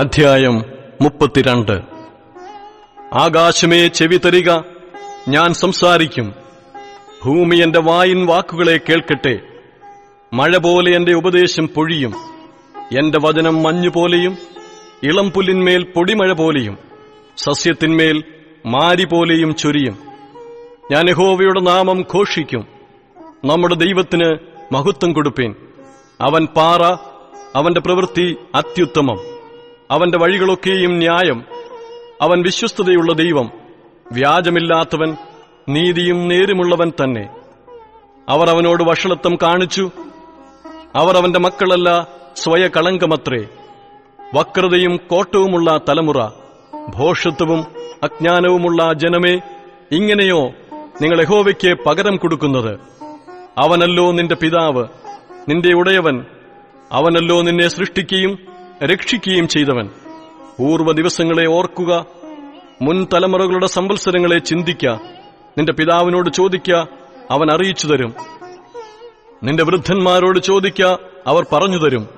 അധ്യായം മുപ്പത്തിരണ്ട്. ആകാശമേ ചെവി തരിക ഞാൻ സംസാരിക്കും. ഭൂമി എന്റെ വായിൻ വാക്കുകളെ കേൾക്കട്ടെ. മഴ പോലെ എന്റെ ഉപദേശം പൊഴിയും. എന്റെ വചനം മഞ്ഞുപോലെയും ഇളം പുല്ലിന്മേൽ പൊടിമഴ പോലെയും സസ്യത്തിന്മേൽ മാരി പോലെയും ചൊരിയും. ഞാൻ യഹോവയുടെ നാമം ഘോഷിക്കും നമ്മുടെ ദൈവത്തിന് മഹത്വം കൊടുപ്പേൻ. അവൻ പാറ അവന്റെ പ്രവൃത്തി അത്യുത്തമം. അവന്റെ വഴികളൊക്കെയും ന്യായം. അവൻ വിശ്വസ്തതയുള്ള ദൈവം. വ്യാജമില്ലാത്തവൻ നീതിയും നേരുമുള്ളവൻ തന്നെ. അവർ അവനോട് വഷളത്വം കാണിച്ചു. അവർ അവന്റെ മക്കളല്ല സ്വയ കളങ്കമത്രേ വക്രതയും കോട്ടവുമുള്ള തലമുറ ഭോഷത്വവും അജ്ഞാനവുമുള്ള ജനമേ ഇങ്ങനെയോ നിങ്ങൾ യഹോവയ്ക്ക് പകരം കൊടുക്കുന്നത്. അവനല്ലോ നിന്റെ പിതാവ് നിന്റെ ഉടയവൻ. അവനല്ലോ നിന്നെ സൃഷ്ടിക്കുകയും രക്ഷിക്കുകയും ചെയ്തവൻ. പൂർവ ദിവസങ്ങളെ ഓർക്കുക മുൻ തലമുറകളുടെ സംവത്സരങ്ങളെ ചിന്തിക്ക നിന്റെ പിതാവിനോട് ചോദിക്ക അവൻ അറിയിച്ചു തരും. നിന്റെ വൃദ്ധന്മാരോട് ചോദിക്ക അവർ പറഞ്ഞു തരും.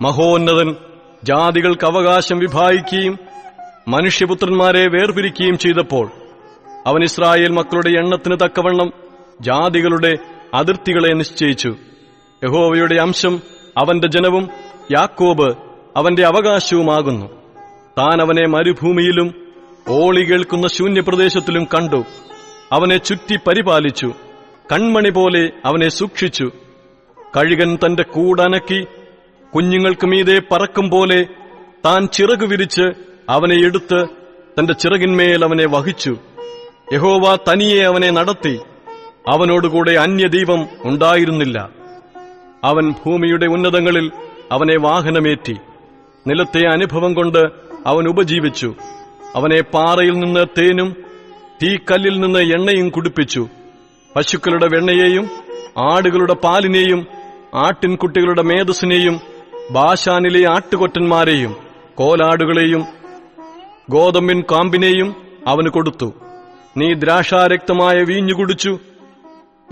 മഹോന്നതൻ ജാതികൾക്ക് അവകാശം വിഭാഗിക്കുകയും മനുഷ്യപുത്രന്മാരെ വേർപിരിക്കുകയും ചെയ്തപ്പോൾ അവൻ ഇസ്രായേൽ മക്കളുടെ എണ്ണത്തിന് തക്കവണ്ണം ജാതികളുടെ അതിർത്തികളെ നിശ്ചയിച്ചു. യഹോവയുടെ അംശം അവന്റെ ജനവും യാക്കോബ് അവന്റെ അവകാശവുമാകുന്നു. താൻ അവനെ മരുഭൂമിയിലും ഓളി കേൾക്കുന്ന ശൂന്യപ്രദേശത്തിലും കണ്ടു. അവനെ ചുറ്റി പരിപാലിച്ചു. കൺമണി പോലെ അവനെ സൂക്ഷിച്ചു. കഴുകൻ തന്റെ കൂടനക്കി കുഞ്ഞുങ്ങൾക്ക് മീതെ പറക്കും പോലെ താൻ ചിറകു വിരിച്ച് അവനെ എടുത്ത് തന്റെ ചിറകിന്മേൽ അവനെ വഹിച്ചു. യഹോവ തനിയെ അവനെ നടത്തി. അവനോടുകൂടെ അന്യദൈവം ഉണ്ടായിരുന്നില്ല. അവൻ ഭൂമിയുടെ ഉന്നതങ്ങളിൽ അവനെ വാഹനമേറ്റി. നിലത്തെ അനുഭവം കൊണ്ട് അവൻ ഉപജീവിച്ചു. അവനെ പാറയിൽ നിന്ന് തേനും തീക്കല്ലിൽ നിന്ന് എണ്ണയും കുടിപ്പിച്ചു. പശുക്കളുടെ വെണ്ണയെയും ആടുകളുടെ പാലിനെയും ആട്ടിൻകുട്ടികളുടെ മേധസ്സിനെയും ബാഷാനിലെ ആട്ടുകൊറ്റന്മാരെയും കോലാടുകളെയും ഗോതമ്പിൻ കാമ്പിനെയും അവന് കൊടുത്തു. നീ ദ്രാക്ഷാരക്തമായ വീഞ്ഞു കുടിച്ചു.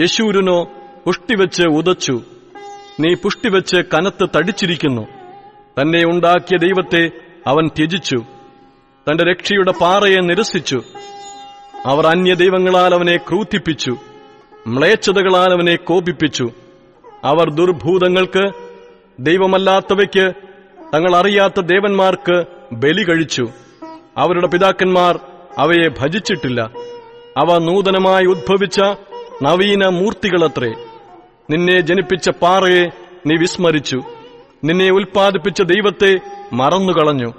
യശൂരനോ പുഷ്ടിവെച്ച് ഉദച്ചു നീ പുഷ്ടിവെച്ച് കനത്ത് തടിച്ചിരിക്കുന്നു. തന്നെ ഉണ്ടാക്കിയ ദൈവത്തെ അവൻ ത്യജിച്ചു. തന്റെ രക്ഷയുടെ പാറയെ നിരസിച്ചു. അവർ അന്യ ദൈവങ്ങളാൽ അവനെ ക്രൂത്തിപ്പിച്ചു. മ്ലേച്ഛതകളാൽ അവനെ കോപിപ്പിച്ചു. അവർ ദുർഭൂതങ്ങൾക്ക് ദൈവമല്ലാത്തവയ്ക്ക് തങ്ങൾ അറിയാത്ത ദേവന്മാർക്ക് ബലി കഴിച്ചു. അവരുടെ പിതാക്കന്മാർ അവയെ ഭജിച്ചിട്ടില്ല. അവ നൂതനമായി ഉദ്ഭവിച്ച നവീന മൂർത്തികളത്രേ. നിന്നെ ജനിപ്പിച്ച പാറയെ നീ വിസ്മരിച്ചു. നിന്നെ ഉൽപ്പാദിപ്പിച്ച ദൈവത്തെ മറന്നുകളഞ്ഞു.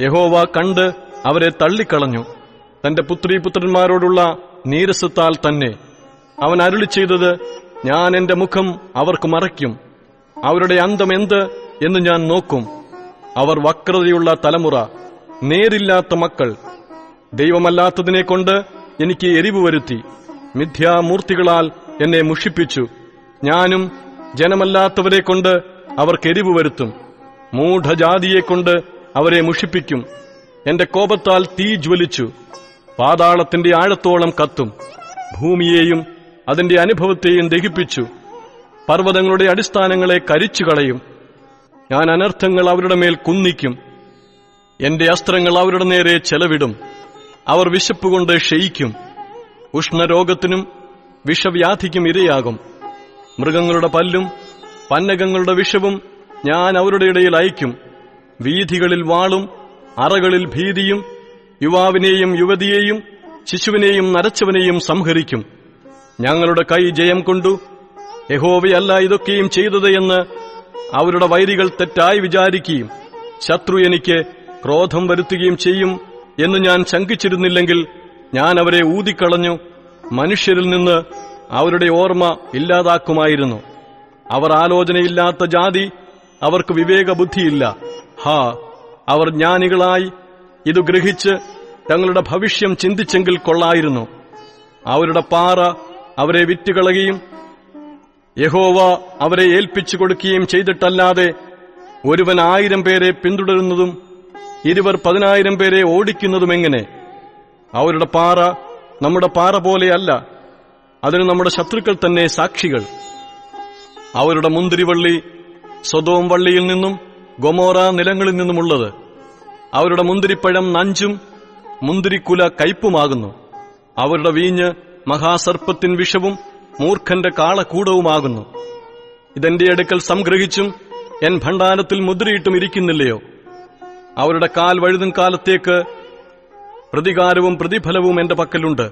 യഹോവ കണ്ട് അവരെ തള്ളിക്കളഞ്ഞു. തന്റെ പുത്രീപുത്രന്മാരോടുള്ള നീരസത്താൽ തന്നെ. അവൻ അരുളി ചെയ്തത് ഞാൻ എന്റെ മുഖം അവർക്ക് മറയ്ക്കും. അവരുടെ അന്തം എന്ത് എന്ന് ഞാൻ നോക്കും. അവർ വക്രതയുള്ള തലമുറ നേരില്ലാത്ത മക്കൾ. ദൈവമല്ലാത്തതിനെ കൊണ്ട് എനിക്ക് എരിവ് വരുത്തി. മിഥ്യാമൂർത്തികളാൽ എന്നെ മുഷിപ്പിച്ചു. ഞാനും ജനമല്ലാത്തവരെ കൊണ്ട് അവർക്ക് എരിവ് വരുത്തും. മൂഢജാതിയെ കൊണ്ട് അവരെ മുഷിപ്പിക്കും. എന്റെ കോപത്താൽ തീ ജ്വലിച്ചു. പാതാളത്തിന്റെ ആഴത്തോളം കത്തും. ഭൂമിയെയും അതിന്റെ അനുഭവത്തെയും ദഹിപ്പിച്ചു. പർവതങ്ങളുടെ അടിസ്ഥാനങ്ങളെ കരിച്ചു കളയും ഞാൻ അനർത്ഥങ്ങൾ അവരുടെ മേൽ കുന്നിക്കും. എന്റെ അസ്ത്രങ്ങൾ അവരുടെ നേരെ ചെലവിടും. അവർ വിശപ്പുകൊണ്ട് ക്ഷയിക്കും. ഉഷ്ണരോഗത്തിനും വിഷവ്യാധിക്കും ഇരയാകും. മൃഗങ്ങളുടെ പല്ലും പന്നകങ്ങളുടെ വിഷവും ഞാൻ അവരുടെ ഇടയിൽ അയക്കും വീഥികളിൽ വാളും അറകളിൽ ഭീതിയും യുവാവിനെയും യുവതിയെയും ശിശുവിനെയും നരച്ചവനെയും സംഹരിക്കും. ഞങ്ങളുടെ കൈ ജയം കൊണ്ടു യഹോവയല്ല ഇതൊക്കെയും ചെയ്തത് എന്ന് അവരുടെ വൈരികൾ തെറ്റായി വിചാരിക്കുകയും ശത്രു എനിക്ക് ക്രോധം വരുത്തുകയും ചെയ്യും എന്ന് ഞാൻ ശങ്കിച്ചിരുന്നില്ലെങ്കിൽ ഞാൻ അവരെ ഊതിക്കളഞ്ഞു. മനുഷ്യരിൽ നിന്ന് അവരുടെ ഓർമ്മ ഇല്ലാതാക്കുമായിരുന്നു. അവർ ആലോചനയില്ലാത്ത ജാതി അവർക്ക് വിവേകബുദ്ധിയില്ല. ഹാ അവർ ജ്ഞാനികളായി ഇത് ഗ്രഹിച്ച് തങ്ങളുടെ ഭവിഷ്യം ചിന്തിച്ചെങ്കിൽ കൊള്ളായിരുന്നു. അവരുടെ പാറ അവരെ വിറ്റുകളയുകയും യഹോവ അവരെ ഏൽപ്പിച്ചു കൊടുക്കുകയും ചെയ്തിട്ടല്ലാതെ ഒരുവൻ ആയിരം പേരെ പിന്തുടരുന്നതും ഇരുവർ പതിനായിരം പേരെ ഓടിക്കുന്നതും എങ്ങനെ? അവരുടെ പാറ നമ്മുടെ പാറ പോലെയല്ല അതിന് നമ്മുടെ ശത്രുക്കൾ തന്നെ സാക്ഷികൾ. അവരുടെ മുന്തിരിവള്ളി സ്വതവും വള്ളിയിൽ നിന്നും ഗൊമോറ നിലങ്ങളിൽ നിന്നുമുള്ളത്. അവരുടെ മുന്തിരിപ്പഴം നഞ്ചും മുന്തിരിക്കുല കയ്പുമാകുന്നു. അവരുടെ വീഞ്ഞ് മഹാസർപ്പത്തിൻ വിഷവും മൂർഖന്റെ കാളക്കൂടവുമാകുന്നു. ഇതെന്റെ അടുക്കൽ സംഗ്രഹിച്ചും എൻ ഭണ്ഡാരത്തിൽ മുദ്രയിട്ടും ഇരിക്കുന്നില്ലയോ? അവരുടെ കാൽ വഴുതും കാലത്തേക്ക് പ്രതികാരവും പ്രതിഫലവും എന്റെ പക്കലുണ്ട്.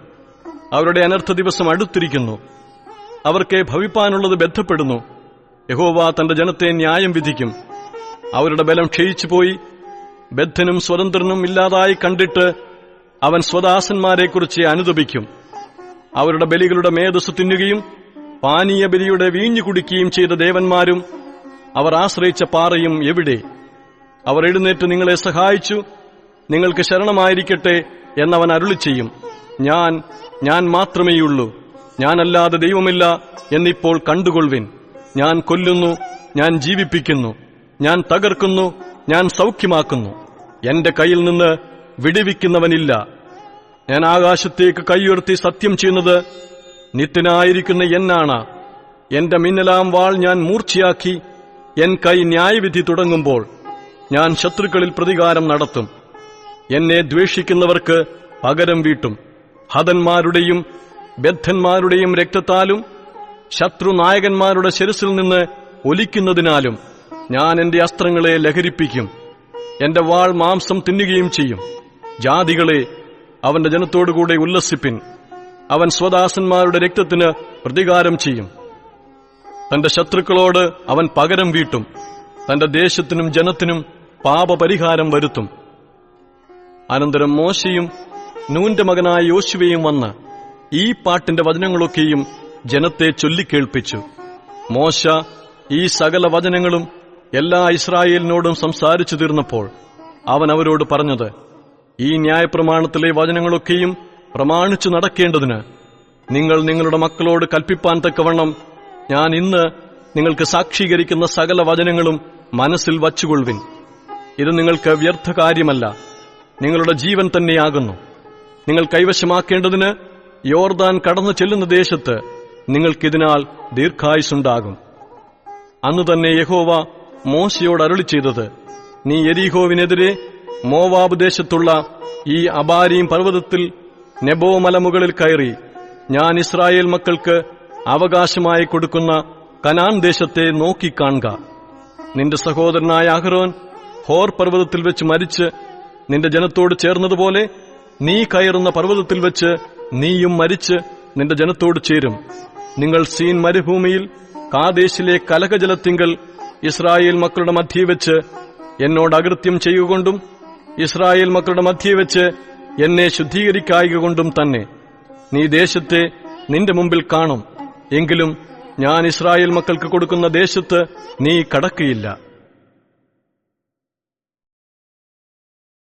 അവരുടെ അനർത്ഥ ദിവസം അടുത്തിരിക്കുന്നു. അവർക്ക് ഭവിപ്പാനുള്ളത് ബന്ധപ്പെടുന്നു. യഹോവ തന്റെ ജനത്തെ ന്യായം വിധിക്കും. അവരുടെ ബലം ക്ഷയിച്ചുപോയി ബദ്ധനും സ്വതന്ത്രനും ഇല്ലാതായി കണ്ടിട്ട് അവൻ സ്വദാസന്മാരെക്കുറിച്ച് അനുദപിക്കും അവരുടെ ബലികളുടെ മേധസ് തിന്നുകയും പാനീയ ബലിയുടെ വീഞ്ഞു കുടിക്കുകയും ചെയ്ത ദേവന്മാരും അവർ ആശ്രയിച്ച പാറയും എവിടെ? അവർ എഴുന്നേറ്റ് നിങ്ങളെ സഹായിച്ചു. നിങ്ങൾക്ക് ശരണമായിരിക്കട്ടെ എന്നവൻ അരുളി ചെയ്യും ഞാൻ ഞാൻ മാത്രമേയുള്ളൂ. ഞാനല്ലാതെ ദൈവമില്ല എന്നിപ്പോൾ കണ്ടുകൊള്ളുവിൻ. ഞാൻ കൊല്ലുന്നു ഞാൻ ജീവിപ്പിക്കുന്നു ഞാൻ തകർക്കുന്നു ഞാൻ സൗഖ്യമാക്കുന്നു. എന്റെ കയ്യിൽ നിന്ന് വിടുവിക്കുന്നവനില്ല. ഞാൻ ആകാശത്തേക്ക് കൈയുയർത്തി സത്യം ചെയ്യുന്നത് നിത്യനായിരിക്കുന്ന എന്നാണ്. എന്റെ മിന്നലാം വാൾ ഞാൻ മൂർച്ചയാക്കി എൻ കൈ ന്യായവിധി തുടങ്ങുമ്പോൾ ഞാൻ ശത്രുക്കളിൽ പ്രതികാരം നടത്തും. എന്നെ ദ്വേഷിക്കുന്നവർക്ക് പകരം വീട്ടും. ഹതന്മാരുടെയും ബദ്ധന്മാരുടെയും രക്തത്താലും ശത്രുനായകന്മാരുടെ ശിരസിൽ നിന്ന് ഒലിക്കുന്നതിനാലും ഞാൻ എന്റെ അസ്ത്രങ്ങളെ ലഹരിപ്പിക്കും. എന്റെ വാൾ മാംസം തിന്നുകയും ചെയ്യും. ജാതികളെ അവന്റെ ജനത്തോടുകൂടെ ഉല്ലസിപ്പിൻ. അവൻ സ്വദാസന്മാരുടെ രക്തത്തിന് പ്രതികാരം ചെയ്യും. തന്റെ ശത്രുക്കളോട് അവൻ പകരം വീട്ടും. തന്റെ ദേശത്തിനും ജനത്തിനും പാപപരിഹാരം വരുത്തും. അനന്തരം മോശയും നൂന്റെ മകനായ യോശുവയും വന്ന് ഈ പാട്ടിന്റെ വചനങ്ങളൊക്കെയും ജനത്തെ ചൊല്ലിക്കേൾപ്പിച്ചു. മോശ ഈ സകല വചനങ്ങളും എല്ലാ ഇസ്രായേലിനോടും സംസാരിച്ചു തീർന്നപ്പോൾ അവൻ അവരോട് പറഞ്ഞത് ഈ ന്യായപ്രമാണത്തിലെ വചനങ്ങളൊക്കെയും പ്രമാണിച്ചു നടക്കേണ്ടതിന് നിങ്ങൾ നിങ്ങളുടെ മക്കളോട് കൽപ്പിപ്പാൻ തക്കവണ്ണം ഞാൻ ഇന്ന് നിങ്ങൾക്ക് സാക്ഷീകരിക്കുന്ന സകല വചനങ്ങളും മനസ്സിൽ വച്ചുകൊള്ളുവിൻ. ഇത് നിങ്ങൾക്ക് വ്യർത്ഥ കാര്യമല്ല നിങ്ങളുടെ ജീവൻ തന്നെയാകുന്നു. നിങ്ങൾ കൈവശമാക്കേണ്ടതിന് യോർദാൻ കടന്നു ചെല്ലുന്ന ദേശത്ത് നിങ്ങൾക്കിതിനാൽ ദീർഘായുസുണ്ടാകും അന്ന് തന്നെ യഹോവ മോശയോട് അരുളി ചെയ്തത് നീ എരീഹോവിനെതിരെ മോവാബ് ദേശത്തുള്ള ഈ അബാരിയും പർവതത്തിൽ നെബോ മലമുകളിൽ കയറി ഞാൻ ഇസ്രായേൽ മക്കൾക്ക് അവകാശമായി കൊടുക്കുന്ന കനാൻ ദേശത്തെ നോക്കിക്കാണുക നിന്റെ സഹോദരനായ അഹ്റോൻ ഹോർ പർവതത്തിൽ വെച്ച് മരിച്ച് നിന്റെ ജനത്തോട് ചേർന്നതുപോലെ നീ കയറുന്ന പർവതത്തിൽ വെച്ച് നീയും മരിച്ച് നിന്റെ ജനത്തോട് ചേരും. നിങ്ങൾ സീൻ മരുഭൂമിയിൽ കാദേശിലെ കലകജലത്തിങ്കൽ ഇസ്രായേൽ മക്കളുടെ മധ്യേ വെച്ച് എന്നോട് അകൃത്യം ചെയ്യുകൊണ്ടും ഇസ്രായേൽ മക്കളുടെ മധ്യേ വെച്ച് എന്നെ ശുദ്ധീകരിക്കായിക കൊണ്ടും തന്നെ. നീ ദേശത്തെ നിന്റെ മുമ്പിൽ കാണും. എങ്കിലും ഞാൻ ഇസ്രായേൽ മക്കൾക്ക് കൊടുക്കുന്ന ദേശത്ത് നീ കടക്കുകയില്ല.